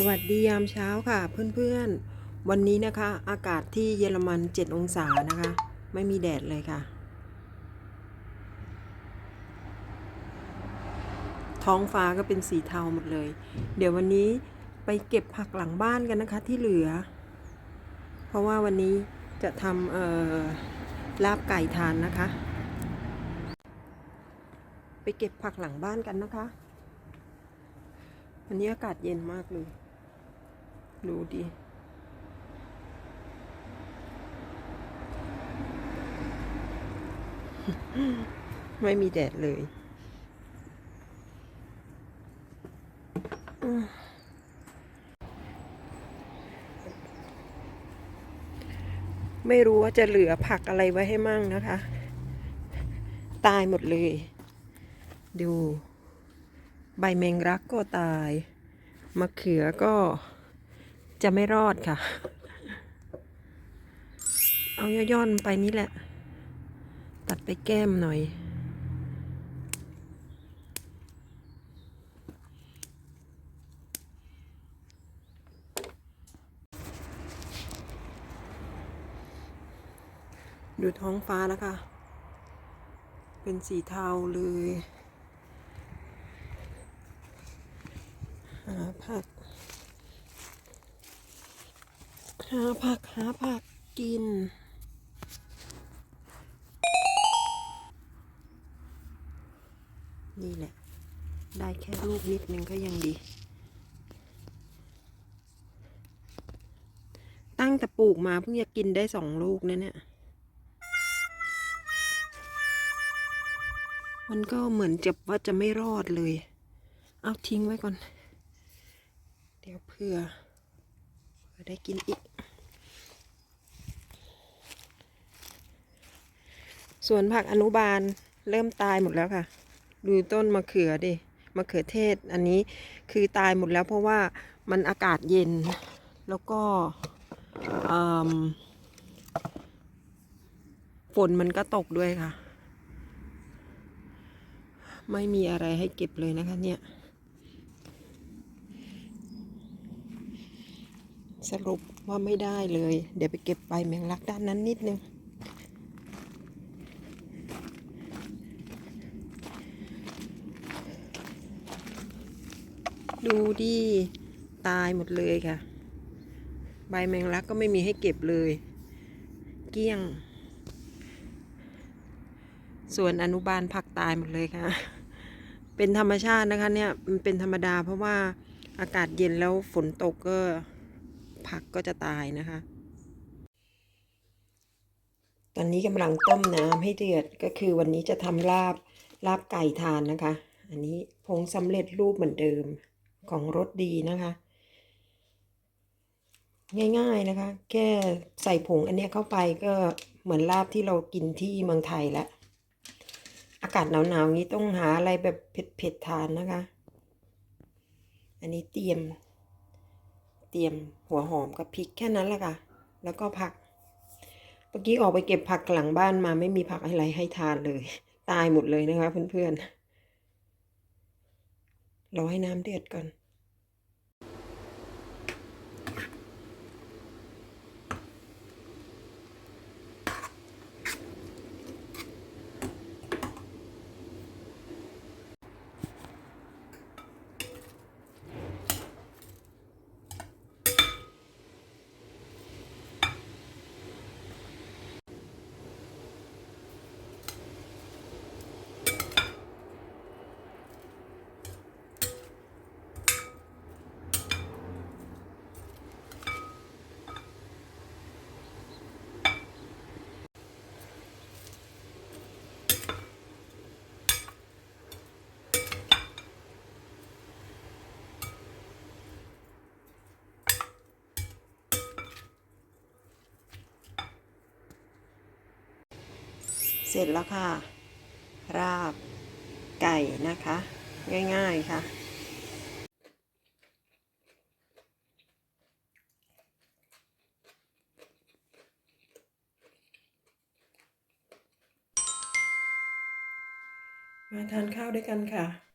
สวัสดียามเช้าค่ะเพื่อนๆ วันนี้นะคะ อากาศที่เยอรมัน 7 องศานะคะ ไม่มีแดดเลยค่ะ ท้องฟ้าก็เป็นสีเทาหมดเลย เดี๋ยววันนี้ไปเก็บผักหลังบ้านกันนะคะที่เหลือ เพราะว่าวันนี้จะทำเออลาบไก่ทานนะคะ ไปเก็บผักหลังบ้านกันนะคะวันนี้อากาศเย็นมากเลย ดูดิไม่มีแดดเลยไม่รู้ว่าจะเหลือผักอะไรไว้ให้มั่งนะคะ ตายหมดเลย ดู ใบแมงรักก็ตาย มะเขือก็ จะไม่รอดค่ะ เอาย่อนๆไปนี่แหละ ตัดไปแก้มหน่อยดูท้องฟ้านะคะ เป็นสีเทาเลยหาผัก หาผักหาผักกิน นี่แหละ ได้แค่ลูกนิดนึงก็ยังดี ตั้งแต่ปลูกมาเพิ่งจะกินได้สองลูกนะเนี่ย มันก็เหมือนจะว่าจะไม่รอดเลย เอาทิ้งไว้ก่อน เดี๋ยวเผื่อเผื่อได้กินอีก ส่วนผักอนุบาลเริ่มตายหมดแล้วค่ะ ดูต้นมะเขือดิมะเขือเทศอันนี้คือตายหมดแล้วเพราะว่ามันอากาศเย็น แล้วก็ฝนมันก็ตกด้วยค่ะ ไม่มีอะไรให้เก็บเลยนะคะเนี่ย สรุปว่าไม่ได้เลย เดี๋ยวไปเก็บใบแมงลักด้านนั้นนิดนึง ดูดิตายหมดเลยค่ะ ใบแมงลักก็ไม่มีให้เก็บเลย เกลี้ยง ส่วนอนุบาลผักตายหมดเลยค่ะ เป็นธรรมชาตินะคะเนี่ยมันเป็นธรรมดาเพราะว่าอากาศเย็นแล้วฝนตกก็ผักก็จะตายนะคะ ตอนนี้กำลังต้มน้ำให้เดือดก็คือวันนี้จะทำลาบลาบไก่ทานนะคะ อันนี้ผงสำเร็จรูปเหมือนเดิม ของรสดีนะคะ ง่ายๆนะคะ แค่ใส่ผงอันเนี้ยเข้าไปก็เหมือนลาบที่เรากินที่เมืองไทยแล้วอากาศหนาวๆนี้ต้องหาอะไรแบบเผ็ดๆทานนะคะ อันนี้เตรียม เตรียมหัวหอมกับพริกแค่นั้นแหละค่ะ แล้วก็ผัก เมื่อกี้ออกไปเก็บผักหลังบ้านมาไม่มีผักอะไรให้ทานเลย ตายหมดเลยนะคะเพื่อนๆรอให้น้ำเดือดก่อน เสร็จแล้วค่ะ ราบไก่นะคะ ง่ายๆค่ะ มาทานข้าวด้วยกันค่ะ